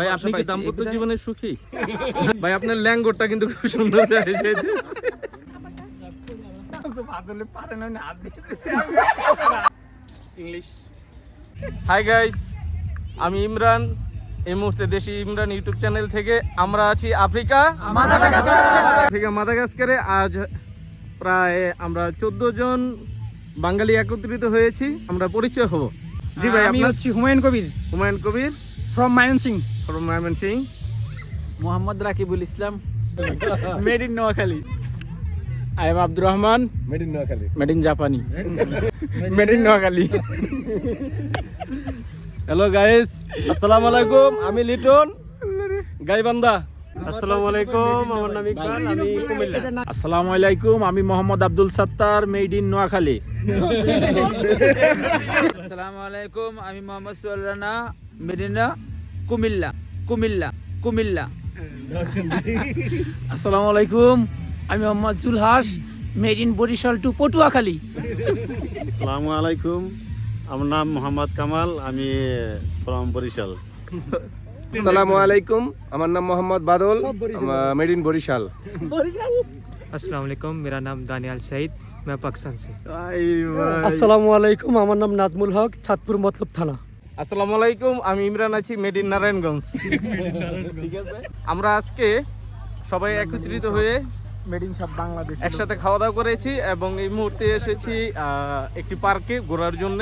ভাই আপনি কি দাম্পত্য জীবনে সুখী? ভাই আপনার ল্যাঙ্গোরটা কিন্তু খুব সুন্দর ইংলিশ। হাই গাইস আমি ইমরান। এই মুহূর্তে দেশি ইমরান ইউটিউব চ্যানেল থেকে আমরা আছি আফ্রিকা। আফ্রিকা মাদাগাস্কারে আজ প্রায় আমরা চোদ্দ জন বাঙালি একত্রিত হয়েছি আমরা পরিচয় হব। জি ভাই আমি হচ্ছি Humayun Kabir. Humayun Kabir? From Mymensingh from Singh Mohammad Rakibul Islam. Made in Noakhali I am Abdur Rahman made in Noakhali made in জাপানি made in Noakhali hello guys আসসালামু আলাইকুম আমি লিটন। গাইবান্ধা। আসসালামু আলাইকুম আমার নাম ইকবাল আমি কুমিল্লা। আসসালামু আলাইকুম আমি মোহাম্মদ আব্দুল সাত্তার মেড ইন নোয়াখালী। আসসালামু আলাইকুম আমি মোহাম্মদ সোহেল রানা মেদিনা কুমিল্লা কুমিল্লা কুমিল্লা। আসসালামু আলাইকুম আমি Mohammad Julhas made in Barishal to Patuakhali. আসসালামু আলাইকুম আমার নাম মোহাম্মদ কামাল আমি ফ্রম বরিশাল। আসসালামু আলাইকুম আমার নাম মোহাম্মদ বাদল মেড ইন বরিশাল अस्सलाम वालेकुम मेरा नाम दानियाल सईद मैं पाकिस्तान से আসসালামু আলাইকুম আমার নাম নাজমুল হক চাঁদপুর মতলব থানা আসসালামু আলাইকুম আমি ইমরান আছি মেড ইন নারায়ণগঞ্জ ঠিক আছে আমরা আজকে সবাই একত্রিত হয়ে মেড ইন সব বাংলাদেশ একসাথে খাওয়া দাওয়া করেছি এবং এই মুহূর্তে এসেছি আহ, একটি পার্কে ঘোরার জন্য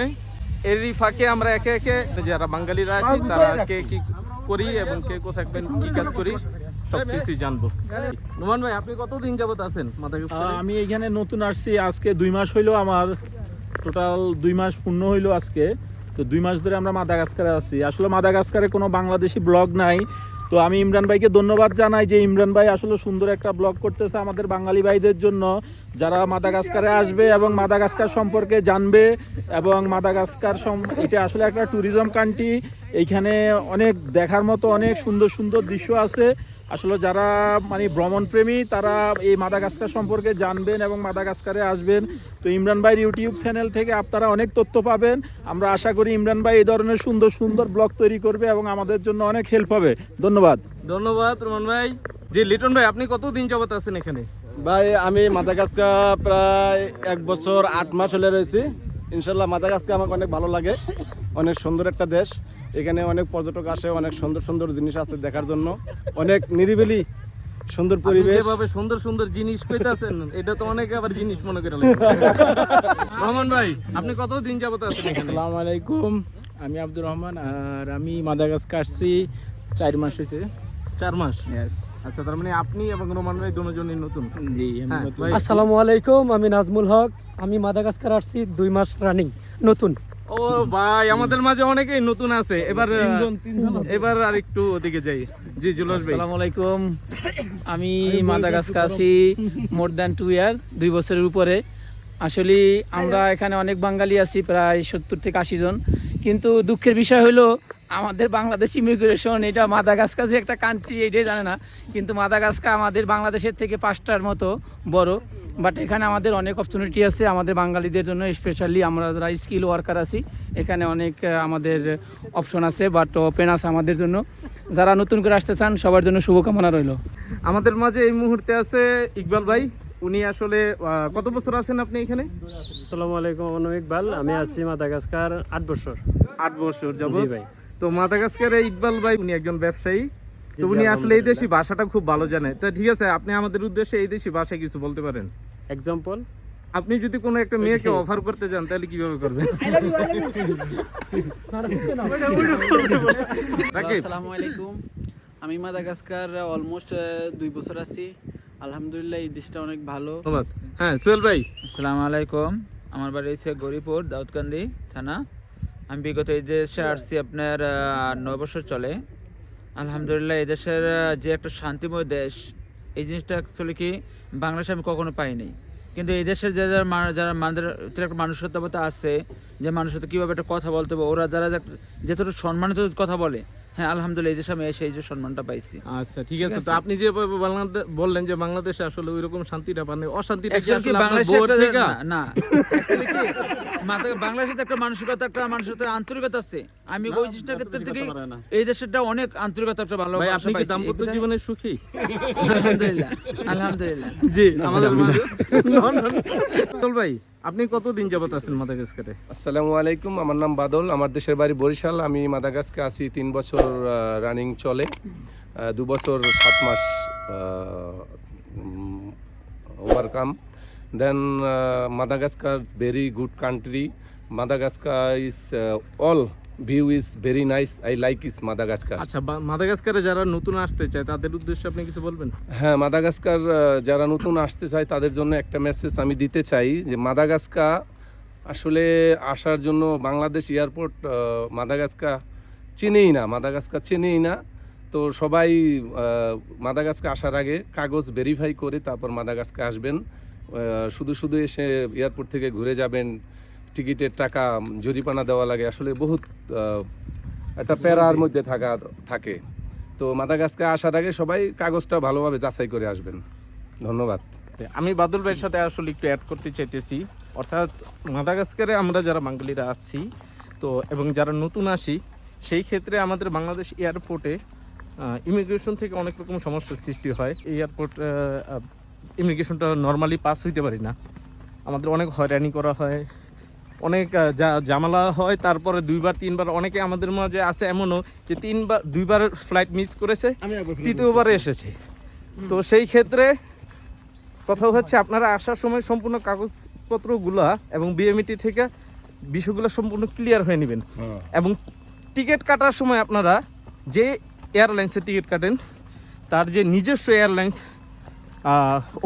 এরই ফাঁকে আমরা একে একে যারা বাঙালিরা আছি তারা কে কি করি এবং কে কোথায় থাকবেন কি কাজ করি সবকিছু জানব। নোমান ভাই আপনি কতদিন যাবত আছেন মাথা আমি এখানে নতুন আসছি আজকে দুই মাস হইল আমার। টোটাল দুই মাস পূর্ণ হইল আজকে। তো দুই মাস ধরে আমরা মাদাগাস্কারে আছি। আসলে মাদাগাস্কারে কোনো বাংলাদেশি ব্লগ নাই। তো আমি ইমরান ভাইকে ধন্যবাদ জানাই যে ইমরান ভাই আসলে সুন্দর একটা ব্লগ করতেছে আমাদের বাঙালি ভাইদের জন্য। যারা মাদাগাস্কারে আসবে এবং মাদাগাস্কার সম্পর্কে জানবে এবং মাদাগাস্কার এটা আসলে একটা ট্যুরিজম কান্ট্রি এইখানে অনেক দেখার মতো অনেক সুন্দর সুন্দর দৃশ্য আছে। আসলে যারা মানে ভ্রমণপ্রেমী তারা এই মাদাগাস্কার সম্পর্কে জানবেন এবং মাদাগাস্কারে আসবেন। তো ইমরান ভাইয়ের ইউটিউব চ্যানেল থেকে আপনারা অনেক তথ্য পাবেন। আমরা আশা করি ইমরান ভাই এই ধরনের সুন্দর সুন্দর ব্লগ তৈরি করবে এবং আমাদের জন্য অনেক হেল্প হবে। ধন্যবাদ। ধন্যবাদ রোমান ভাই। জি লিটন ভাই আপনি কতদিন যাবত আছেন এখানে? ভাই আমি মাদাগাস্কা প্রায় এক বছর আট মাস হলে রয়েছি। ইনশাল্লাহ মাদাগাস্কার আমাকে অনেক ভালো লাগে। অনেক সুন্দর একটা দেশ। এখানে অনেক পর্যটক আসে অনেক সুন্দর সুন্দর জিনিস আছে দেখার জন্য। অনেক নিরিবিলি সুন্দর পরিবেশ। যেভাবে সুন্দর সুন্দর জিনিস কইতাছেন এটা তো অনেকে আবার জিনিস মনে করে রহমান ভাই আপনি কতদিন যাবত আছেন এখানে? আসসালামু আলাইকুম আমি আব্দুর রহমান আর আমি মাদাগাস্কার আসছি চার মাস হয়েছে চার মাস? ইয়েস আচ্ছা তার মানে আপনি এবং রোমান ভাই দুজনই নতুন? জি হ্যাঁ, আসসালামু আলাইকুম আমি নাজমুল হক আমি মাদাগাস্কার আসছি দুই মাস রানিং নতুন। ও ভাই আমাদের মাঝে অনেকেই নতুন আছে। এবার এবার আর একটু ওদিকে যাই। জি জুলস ভাই। আসসালামু আলাইকুম। আমি মাদাগাস্কার আছি মোর দ্যান টু ইয়ার দুই বছরের উপরে। আসলে আমরা এখানে অনেক বাঙালি আছি প্রায় সত্তর থেকে আশি জন। কিন্তু দুঃখের বিষয় হলো আমাদের বাংলাদেশ ইমিগ্রেশন এটা মাদাগাস্কার যে একটা কান্ট্রি এটাই জানে না। কিন্তু মাদাগাস্কার আমাদের বাংলাদেশের থেকে পাঁচটার মতো বড়। বাট এখানে আমাদের অনেক অপরচুনিটি আছে আমাদের বাঙালিদের জন্য স্পেশালি আমরা যারা স্কিল ওয়ার্কার আছি এখানে অনেক আমাদের অপশন আছে বাট ওপেন আছে আমাদের জন্য। যারা নতুন করে আসতে চান সবার জন্য শুভকামনা রইল। আমাদের মাঝে এই মুহূর্তে আছে ইকবাল ভাই। উনি আসলে কত বছর আছেন আপনি এখানে? আসসালামু আলাইকুম নাম ইকবাল। আমি আছি মাদাগাস্কার আট বছর। আট বছর জি যাবত ভাই। তো মাদাগাস্কারে ইকবাল ভাই উনি একজন ব্যবসায়ী। তো উনি আসলে এই দেশি ভাষাটা খুব ভালো জানে। তো ঠিক আছে আপনি আমাদের উদ্দেশ্যে এই দেশি ভাষায় কিছু বলতে পারেন। এক্সাম্পল আপনি যদি কোনো একটা মেয়েকে অফার করতে চান তাহলে কীভাবে করবেন? আসসালামু আলাইকুম। আমি মাদাগাস্কার অলমোস্ট দুই বছর আছি। আলহামদুলিল্লাহ এই দেশটা অনেক ভালো। হ্যাঁ সোহেল ভাই। আসসালামু আলাইকুম। আমার বাড়ি হচ্ছে গরিপুর দাউদকান্দি থানা। আমি বিগত এই দেশে আসছি আপনার নয় বছর চলে। আলহামদুলিল্লাহ এই দেশের যে একটা শান্তিময় দেশ এই জিনিসটা অ্যাকচুয়ালি কি বাংলাদেশে আমি কখনো পাইনি। কিন্তু এই দেশের যে যারা যারা মানুষের একটা মানুষত্বতা আছে, যে মানুষের কীভাবে একটা কথা বলতে হবে, ওরা যারা যেহেতু সম্মানিত কথা বলে হ্যাঁ আলহামদুলিল্লাহ এই দেশে এসে এই যে সম্মানটা পাইছি। আচ্ছা ঠিক আছে। তো আপনি যে বাংলাদেশ বললেন যে বাংলাদেশে আসলে ওইরকম শান্তিটা পান অশান্তিটা কি আসলে বাংলাদেশে একটা-? না, মাথা- বাংলাদেশে মানসিকতা একটা মানুষের আন্তরিকতা আছে। আমি ওই জিনিসটার ক্ষেত্রে থেকে এই দেশেরটা অনেক আন্তরিকতা একটা ভালো ভাই আপনি কি দাম্পত্য জীবনে সুখী? আলহামদুলিল্লাহ আলহামদুলিল্লাহ। জি আমাদের ভাই আপনি কতদিন যাবত আছেন মাদাগাস্কারে? আসসালামু আলাইকুম, আমার নাম বাদল, আমার দেশের বাড়ি বরিশাল। আমি মাদাগাস্কে আছি, তিন বছর রানিং চলে। দু বছর, সাত মাস overcome then Madagascar very good country Madagascar is all view is very nice I like is Madagascar আচ্ছা মাদাগাস্কারে যারা নতুন আসতে চায় তাদের উদ্দেশ্যে আপনি কিছু বলবেন? হ্যাঁ মাদাগাস্কার যারা নতুন আসতে চায় তাদের জন্য একটা মেসেজ আমি দিতে চাই যে মাদাগাস্কা আসলে আসার জন্য বাংলাদেশ এয়ারপোর্ট মাদাগাস্কা চেনেই না মাদাগাস্কার চেনেই না। তো সবাই মাদাগাস্কা আসার আগে কাগজ ভেরিফাই করে তারপর মাদাগাস্কা আসবেন। শুধু শুধু এসে এয়ারপোর্ট থেকে ঘুরে যাবেন টিকিটের টাকা জরিমানা দেওয়া লাগে। আসলে বহুত একটা প্যারার মধ্যে থাকা, থাকে। তো মাদাগাস্কে আসার আগে সবাই কাগজটা ভালোভাবে যাচাই করে আসবেন। ধন্যবাদ। আমি বাদল ভাইয়ের সাথে আসলে একটু অ্যাড করতে চাইতেছি। অর্থাৎ মাদাগাস্কারে আমরা যারা বাঙালিরা আসছি তো, এবং যারা নতুন আসি, সেই ক্ষেত্রে আমাদের বাংলাদেশ এয়ারপোর্টে ইমিগ্রেশন থেকে অনেক রকম সমস্যার সৃষ্টি হয়। এয়ারপোর্ট ইমিগ্রেশনটা নর্মালি পাস হইতে পারি না। আমাদের অনেক হয়রানি করা হয়। অনেক জামালা হয় তারপরে দুইবার তিনবার অনেকে আমাদের মাঝে আছে এমনও যে তিনবার দুইবার ফ্লাইট মিস করেছে তৃতীয়বারে এসেছে। তো সেই ক্ষেত্রে কথা হচ্ছে আপনারা আসার সময় সম্পূর্ণ কাগজপত্রগুলা এবং বিএমইটি থেকে বিষয়গুলো সম্পূর্ণ ক্লিয়ার হয়ে নেবেন। এবং টিকিট কাটার সময় আপনারা যে এয়ারলাইন্সের টিকিট কাটেন তার যে নিজস্ব এয়ারলাইন্স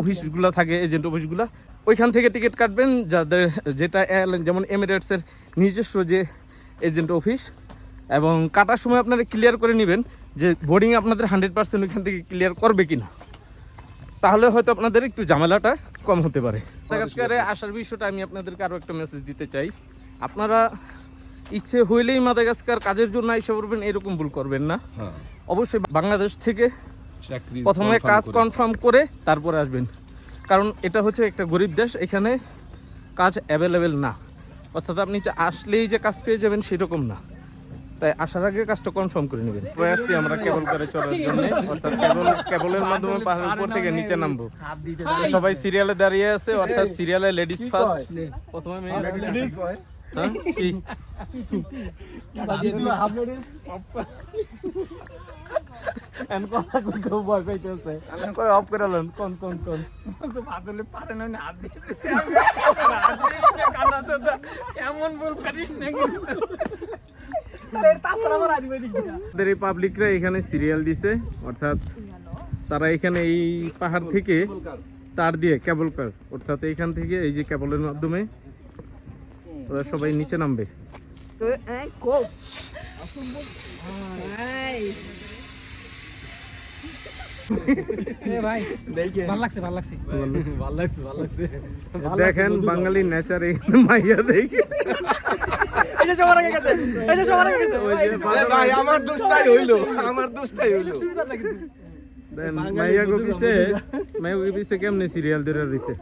অফিসগুলো থাকে এজেন্ট অফিসগুলো ওইখান থেকে টিকিট কাটবেন যাদের যেটা এয়ারলাইন যেমন এমিরেটসের নিজস্ব যে এজেন্ট অফিস এবং কাটার সময় আপনারা ক্লিয়ার করে নেবেন যে বোর্ডিং আপনাদের হান্ড্রেড পার্সেন্ট ওইখান থেকে ক্লিয়ার করবে কি না তাহলে হয়তো আপনাদের একটু ঝামেলাটা কম হতে পারে। মাদাগাস্কারে আসার বিষয়টা আমি আপনাদেরকে আরও একটা মেসেজ দিতে চাই। আপনারা ইচ্ছে হইলেই মাদাগাস্কার কাজের জন্য এসে পড়বেন এরকম ভুল করবেন না। অবশ্যই বাংলাদেশ থেকে প্রথমে কাজ কনফার্ম করে তারপরে আসবেন। কারণ এটা হচ্ছে একটা গরিব দেশ এখানে কাজ অ্যাভেলেবেল না। অর্থাৎ আপনি যে আসলেই যে কাজ পেয়ে যাবেন সেরকম না। তাই আসার আগে কাজটা কনফার্ম করে নেবেন। আসছি আমরা কেবল করে চলার জন্য। অর্থাৎ কেবল কেবলের মাধ্যমে পাহাড়ের উপর থেকে নিচে নামবো। সবাই সিরিয়ালে দাঁড়িয়ে আছে অর্থাৎ সিরিয়ালে লেডিস ফার্স্ট প্রথমে মেয়ে হ্যাঁ কি? এন কথা কই কেউ ভয় পাইতেছে। আমি কই অফ করে লন? কোন কোন কোন? তো বাদলে পারে না হাত দিয়ে কান্না চোদা এমন বল কাটিস নাকি আমাদের এখানে সিরিয়াল দিছে অর্থাৎ তারা এখানে এই পাহাড় থেকে তার দিয়ে কেবল কার অর্থাৎ এইখান থেকে এই যে কেবলের মাধ্যমে ওরা সবাই নিচে নামবে ভালো লাগছে ভালো লাগছে দেখেন বাঙালি নেচার মাইয়া দেখে ওই যে ভাই আমার দোষটাই হইল আমার দোষটাই হইল দেন মাইয়া গো পিছে মাইয়া গো পিছে কেমনে সিরিয়াল ধরে রইছে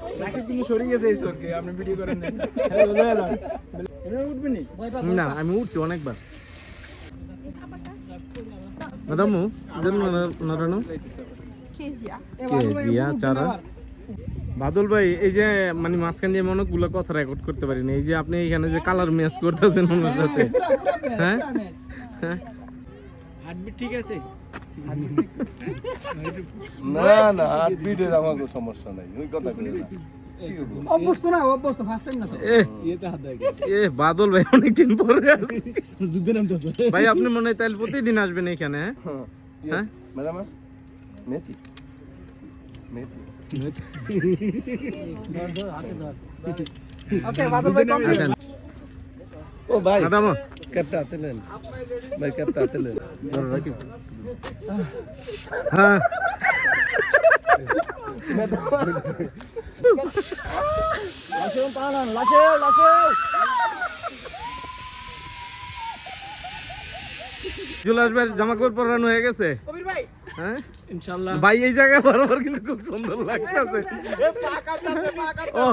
না আমি উঠছি অনেকবার জন্ম কেজিয়া। চারা। বাদল ভাই এই যে মানে মাঝখান দিয়ে অনেকগুলো কথা রেকর্ড করতে পারিনি। এই যে আপনি এখানে যে কালার ম্যাচ করতেছেন ওনার সাথে। হ্যাঁ? হ্যাঁ না না আর বিটের আমাকে সমস্যা নাই। ওই কথা কই অভ্যস্ত না অভ্যস্ত ফার্স্ট টাইম না তো? এ এ বাদল ভাই অনেকদিন পরে আসছি ভাই আপনি মনে হয় তাহলে প্রতিদিন আসবেন এখানে হ্যাঁ? হ্যাঁ। ম্যাডাম মেথি মেথি ওকে বাদল ভাই কমপ্লিট আসেন ও ভাই। ক্যাপটা হাতে নেন। ভাই ক্যাপটা হাতে নেন। হ্যাঁ লাসেও পালান জুলাস ভাই জামা কাপড় পরানো হয়ে গেছে। হ্যাঁ? ইনশাল্লাহ ভাই এই জায়গায় বরাবর কিন্তু খুব সুন্দর লাগতেছে ও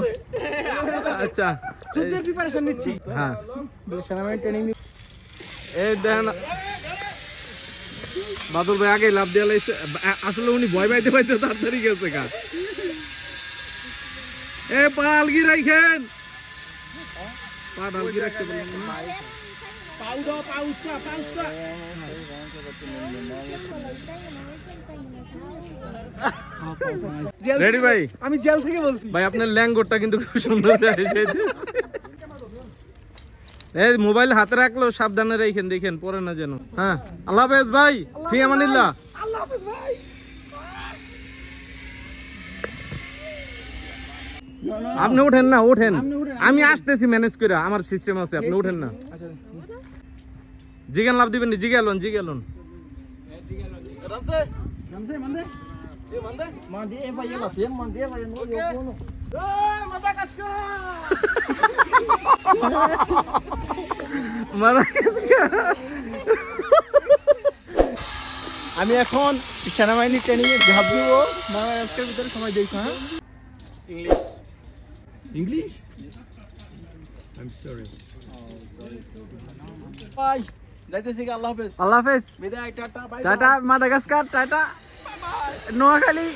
আচ্ছা যুদ্ধের প্রিপারেশন নিচ্ছি হ্যাঁ সেনাবাহিনী ট্রেনিং এই দেখেন বাদল ভাই আগে লাভ দেওয়া লাগছে আসলে উনি ভয় পাইতে পাইতে তাড়াতাড়ি গেছে গা এ পালগি রাখেন পা ডালগি রাখতে বললাম না। রেডি ভাই? আমি জেল থেকে বলছি। ভাই আপনার ল্যাঙ্গোরটা কিন্তু খুব সুন্দর এসেছে এই মোবাইল হাতে রাখল সাবধানে রেখেন দেখেন পরে না যেন। হ্যাঁ আল্লাহ হাফেজ ভাই ফি আমানিল্লাহ। আপনি ওঠেন না ওঠেন আমি আসতেছি ম্যানেজ করে আমার সিস্টেম আছে আপনি ওঠেন না। জিগান লাভ দিবেন ಮಂದೆ ಮಂದೆ ಏ ಮಂದೆ ಮಂದೆ ಏ ಬಾ ಏ ಬಾ ಏ ಮಂದೆ ಏ ಬಾ ಏ ನೋಡಿ ಹೋಗೋನು ಏ ಮದ আমি এখন সেনাবাহিনী ট্রেনিং এ ঝাঁপি ও মহারাষ্ট্রের ভিতরে সময় দিই হ্যাঁ? English English I'm sorry. Bye. যাইতেছি আল্লাহ হাফেজ আল্লাহ হাফেজ বিদায় tata bye tata Madagascar tata Noakhali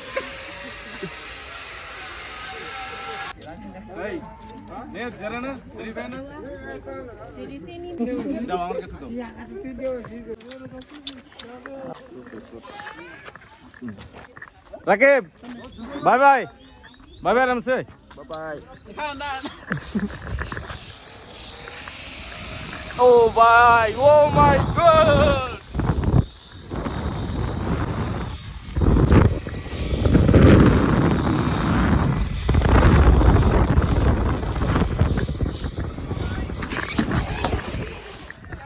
Rakib bye bye bye bye আরামসে ও ভাই ও মাই গড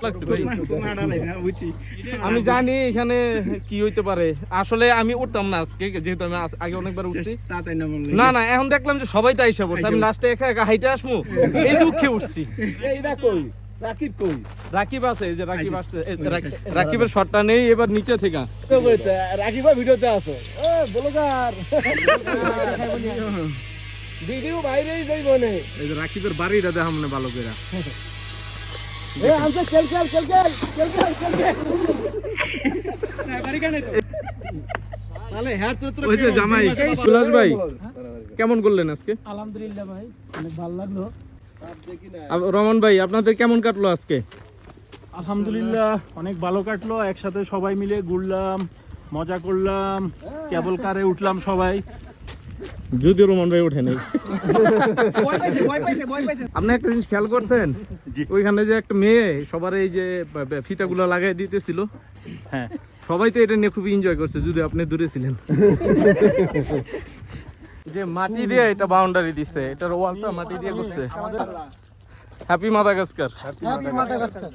লাগছে ভাই। আমি জানি এখানে কি হইতে পারে। আসলে আমি উঠতাম না আজকে যেহেতু আমি আগে অনেকবার উঠছি। না না এখন দেখলাম যে সবাই তাই এসে পড়ছে। আমি লাস্টে একা একা হাইটে আসব এই দুঃখে উঠছি। রাকিব আছে এই যে রাকিব আসছে রাকিবের শটটা নেই এবার নিচে থেকে। রাখিবা ভিডিওতে আছো? ভিডিও বাইরেই যাইব না। এই যে রাকিবের বাড়িটা দেখাম ভালো করে। জামাই সুলাস ভাই কেমন করলেন আজকে? আলহামদুলিল্লাহ ভাই অনেক ভালো লাগল। রমন ভাই আপনাদের কেমন কাটলো আজকে? আলহামদুলিল্লাহ অনেক ভালো কাটলো। একসাথে সবাই মিলে ঘুরলাম মজা করলাম কেবল কারে উঠলাম সবাই। যদিও রমন ভাই ওঠে নাই। আপনি একটা জিনিস খেয়াল করছেন? ওইখানে যে একটা মেয়ে সবার এই যে ফিতাগুলো লাগাই দিতেছিল। হ্যাঁ। সবাই তো এটা নিয়ে খুব এনজয় করছে যদি আপনি দূরে ছিলেন। যে মাটি দিয়ে এটা বাউন্ডারি দিছে এটার ওয়ালটা মাটি দিয়ে করছে হ্যাপি মাদাগাস্কার হ্যাপি মাদাগাস্কার